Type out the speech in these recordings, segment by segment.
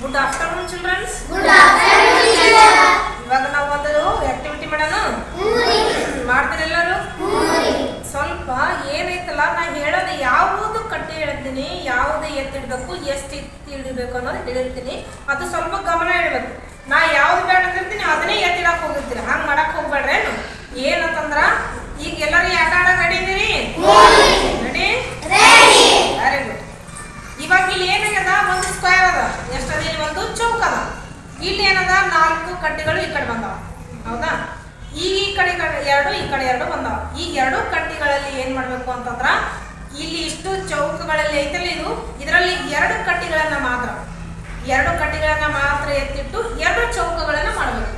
Good afternoon childrens good afternoon teacher ಇವಾಗ ನಾವು ಒಂದು ಆಕ್ಟಿವಿಟಿ ಮಾಡೋಣ? ಮಾಡ್ತೀರಿ ಎಲ್ಲರೂ? ಸ್ವಲ್ಪ ಏನೈತಲ್ಲ ನಾ ಹೇಳೋದು ಯಾವುದು ಕಟ್ಟಿ ಹೇಳ್ತೀನಿ ಯಾವುದು ಎತ್ತಿಡ್ಬೇಕು ಎಷ್ಟು ಎತ್ತಿ ಹಿಡಿಬೇಕು ಅನ್ನೋದು ಹೇಳಿರ್ತೀನಿ. ಅದು ಸ್ವಲ್ಪ ಗಮನ ಇಡಬೇಕು. ನಾ ಯಾವ್ದು ಬೇಡ ಅಂತಿರ್ತೀನಿ ಅದನ್ನೇ ಎತ್ತಿಡಕ್ ಹೋಗಿರ್ತೀನಿ. ಹಂಗೆ ಮಾಡಕ್ ಹೋಗ್ಬೇಡ್ರೇನು? ಏನಂತಂದ್ರ ಈಗ ಎಲ್ಲರೂ ಆಟ ಆಡಕ್ ರೆಡಿ ಇದೀರಿ ರೆಡಿ ರೆಡಿ ವೆರಿ ಗುಡ್ ಇವಾಗ ಇಲ್ಲಿ ಏನಾಗ್ಯದ ಒಂದು ಸ್ಕ್ವೇರ್ ಅದ ಎಷ್ಟದ ಇಲ್ಲಿ ಒಂದು ಚೌಕ್ ಅದ ಇಲ್ಲಿ ಏನದ ನಾಲ್ಕು ಕಡ್ಡಿಗಳು ಈ ಕಡೆ ಬಂದಾವ. ಹೌದಾ? ಈ ಈ ಕಡೆ ಎರಡು, ಈ ಕಡೆ ಎರಡು ಬಂದಾವ. ಈ ಎರಡು ಕಡ್ಡಿಗಳಲ್ಲಿ ಏನ್ ಮಾಡ್ಬೇಕು ಅಂತಂದ್ರ, ಇಲ್ಲಿ ಇಷ್ಟು ಚೌಕಗಳಲ್ಲಿ ಐತಲ್ಲ ಇದು, ಇದರಲ್ಲಿ ಎರಡು ಕಡ್ಡಿಗಳನ್ನ ಮಾತ್ರ. ಎರಡು ಕಡ್ಡಿಗಳನ್ನ ಮಾತ್ರ ಎತ್ತಿಟ್ಟು ಎರಡು ಚೌಕಗಳನ್ನ ಮಾಡಬೇಕು.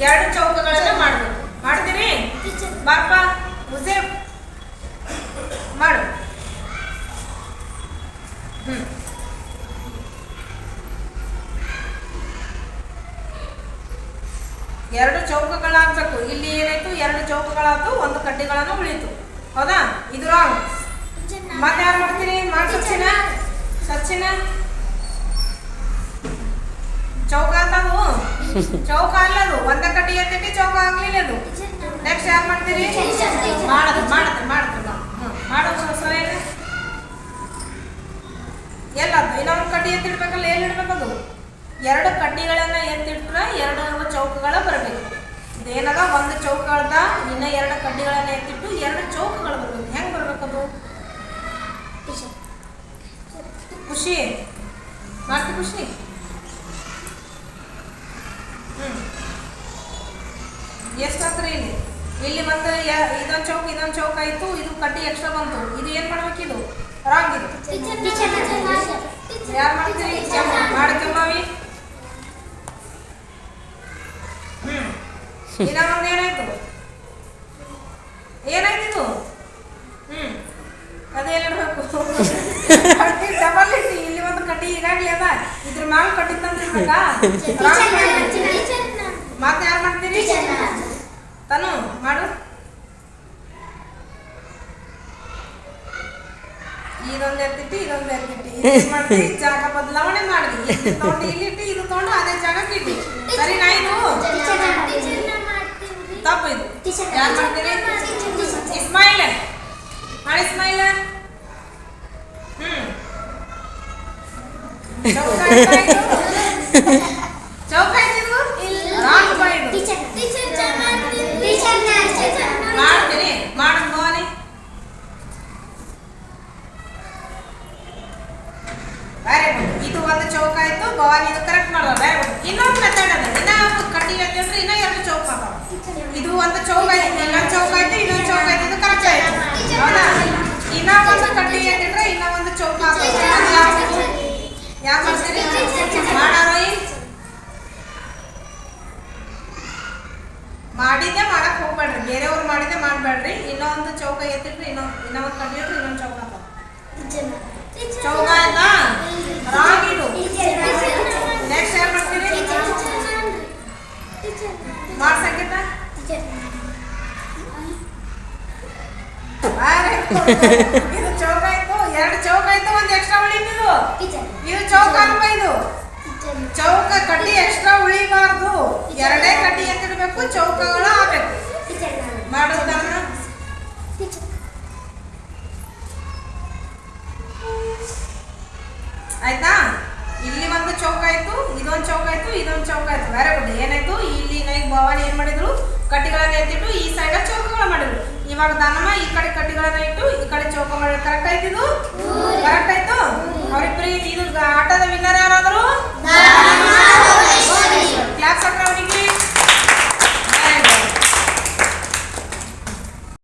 ಎರಡು ಚೌಕಗಳನ್ನ ಮಾಡ್ಬೇಕು. ಮಾಡ್ತೀರಿ ಬಾಪ ಮುಸೇಫ್ ಮಾಡು. ಹ್ಮ್. ಎರಡು ಚೌಕಗಳಾಗಬೇಕು. ಇಲ್ಲಿ ಏನಾಯ್ತು? ಎರಡು ಚೌಕಗಳಾಯ್ತು ಒಂದು ಕಡ್ಡಿಗಳನ್ನು ಉಳಿತು ಹೌದಾ? ಇದು ರಾಂಗ್ ಮತ್ತೆ ಯಾರು ಮಾಡ್ತೀರಿ ಮಾಡಿ ಸಚಿನ? ಚೌಕ ಅಂತವು ಚೌಕ ಅಲ್ಲದು. ಒಂದ ಕಡ್ಡಿ ಎತ್ತಿಟ್ಟು ಚೌಕ ಆಗ್ಲಿಲ್ಲ ಅದು. ನೆಕ್ಸ್ಟ್ ಯಾರು ಮಾಡ್ತೀರಿ? ಮಾಡದು ಮಾಡದು ಮಾಡದು. ಮಾಡೋದು ಸರ ಎಲ್ಲ ಇನ್ನೊಂದು ಕಡ್ಡಿ ಎತ್ತಿಡ್ಬೇಕಲ್ಲ, ಎಲ್ಲಿ ಇಡ್ಬೇಕದು ಎರಡು ಕಡ್ಡಿಗಳನ್ನ ಎತ್ತಿಟ್ರೆ ಎರಡು ಚೌಕಗಳ ಬರಬೇಕು. ಇದೇನದ? ಒಂದು ಚೌಕಗಳದ ಇನ್ನ ಎರಡು ಕಡ್ಡಿಗಳನ್ನ ಎತ್ತಿಟ್ಟು ಎರಡು ಚೌಕಗಳು ಬರಬೇಕು. ಹೆಂಗ್ ಬರ್ಬೇಕದು? ಖುಷಿ? ಮಾಡ್ತಿ ಖುಷಿ? ಹ್ಮ್. ಎಷ್ಟಾತ್ರ ಇಲ್ಲಿ? ಇಲ್ಲಿ ಬಂದು ಇದೊಂದ್ ಚೌಕ ಇದೊಂದು ಚೌಕ ಆಯ್ತು. ಇದು ಕಡ್ಡಿ ಎಕ್ಸ್ಟ್ರಾ ಬಂತು. ಇದು ಏನ್ ಮಾಡ್ಬೇಕು ಇದು. ರಾಂಗ್ ಇದು ಯಾರು ಮಾಡ್ತೀರಿ? ಮಾಡ್ಕೊಂಬಾವಿ ಒಂದ್ ಏನಾಯ್ತು ಏನಾಯ್ತು ಇದು ಹ್ಮ್. ಅದೇ ಇಡಬೇಕು ಕಟ್ಟಿ ಡಬಲ್ ಇಟ್ಟು ಇಲ್ಲಿ ಒಂದು ಕಟ್ಟಿ ಈಗಾಗ್ಲೇ ಅದ. ಇದ್ರ ಮ್ಯಾಲ ಕಟ್ಟಿ ತಂದಿರ್ಬೇಕಾ ಮತ್ತೆ ಯಾರು ಮಾಡ್ತೀರಿ? ತನು ಮಾಡು. ಇದೊಂದು ಎತ್ತಿಟ್ಟು ಇದೊಂದು ಎತ್ತಿಟ್ಟು ಜಾಗ ಬದಲಾವಣೆ ಮಾಡಿದ್ವಿ ಇದು ತಗೊಂಡು ಇಲ್ಲಿಟ್ಟು ಇದು ತಗೊಂಡು ಅದೇ ಜಾಗಕ್ಕೆ ಇಟ್ಟಿ ಸರಿ ನಾ ಇದು ತಪ್ಪು ಇದು ಯಾರು ಮಾಡ್ತೀರಿ ಇಸ್ಮಾಯಿಲ್ ಮಾಡಿ ಇಸ್ಮಾಯಿಲ್ ಹ್ಮ್ ಚೌಕ ಆಯ್ತಾ ಇದು? ಚೌಕ ಆಯ್ತು ಇದು ರಾಂಗ್ ಬಾ ಇದು ಮಾಡ್ತೀನಿ ಮಾಡು ಭವಾನಿ ವೆರಿ ಗುಡ್ ಇದು ಒಂದು ಚೌಕ ಆಯ್ತು ಭವಾನಿ ಇದು ಕರೆಕ್ಟ್ ಮಾಡೋದು ವೆರಿ ಗುಡ್ ಇನ್ನೊಂದು ಮೆಥಡ್ ಅದ ಇನ್ನ ಅಂತಂದ್ರೆ ಇನ್ನ ಎರಡು ಚೌಕ ಇದು ಒಂದು ಚೌಕ ಐತಿ ಇನ್ನೊಂದು ಚೌಕ ಐತಿ ಇನ್ನೊಂದು ಚೌಕ ಐತಿ ಇದು ಕರೆಕ್ಟ್ ಆಯ್ತು. ಹೌದಾ? ಇನ್ನ ಒಂದು ಕಟ್ಟಿ ಅಂತಂದ್ರೆ ಇನ್ನ ಒಂದು ಚೌಕ ಯಾಕೆ ಮಾಡ್ತೀರಿ? ಮಾಡಾರೋಯಿ? ಮಾಡಿದ್ದೆ ಮಾಡಕ್ ಹೋಗ್ಬೇಡ್ರಿ. ಬೇರೆಯವ್ರು ಮಾಡಿದ್ದೆ ಮಾಡ್ಬೇಡ್ರಿ. ಇನ್ನೊಂದು ಚೌಕ ಎತ್ತಿಟ್ರಿ ಇನ್ನೊಂದು ಇನ್ನೊಂದು ಕಟ್ಟಿ ಇನ್ನೊಂದ್ ಇನ್ನೊಂದು ಚೌಕ ಆಯ್ತಾ ರಾಂಗ್ ಇದು ನೆಕ್ಸ್ಟ್ ಯಾರು ಮಾಡ್ತೀರಿ ಮಾಡ್ಸಂಗಿತ ಇದು ಚೌಕ ಆಯ್ತು. ಎರಡು ಚೌಕ ಆಯ್ತು ಒಂದು ಎಕ್ಸ್ಟ್ರಾ ಉಳಿತು ಇದು ಚೌಕ ಅಲ್ವಾ ಇದು? ಚೌಕ ಕಡ್ಡಿ ಎಕ್ಸ್ಟ್ರಾ ಉಳಿಬಾರ್ದು ಎರಡೇ ಕಡ್ಡಿ ಎತ್ತಿಡ್ಬೇಕು ಚೌಕಗಳು ಆಗ್ಬೇಕು ಮಾಡೋದನ್ನ ಆಯ್ತಾ? ಒಂದು ಚೌಕ ಆಯ್ತು ಇದೊಂದು ಚೌಕ ಆಯ್ತು ಇದೊಂದು ಚೌಕ ಆಯ್ತು ವೆರಿ ಗುಡ್ ಏನಾಯ್ತು? ಇಲ್ಲಿ ನೈಗ್ ಭವಾನಿ ಏನ್ ಮಾಡಿದ್ರು? ಕಟ್ಟಿಗಳನ್ನ ಎತ್ತಿಟ್ಟು ಈ ಸೈಡ್ ಚೌಕಗಳ ಮಾಡಿದ್ರು. ಇವಾಗ ದಾನಮ್ಮ ಈ ಕಡೆ ಕಟ್ಟಿಗಳನ್ನ ಇಟ್ಟು ಈ ಕಡೆ ಚೌಕ ಮಾಡಿದ್ರು. ಕರೆಕ್ಟ್ ಆಯ್ತಿದು ಕರೆಕ್ಟ್ ಆಯ್ತು? ಅವ್ರಿಬ್ರಿಗೆ ಇದು ಆಟ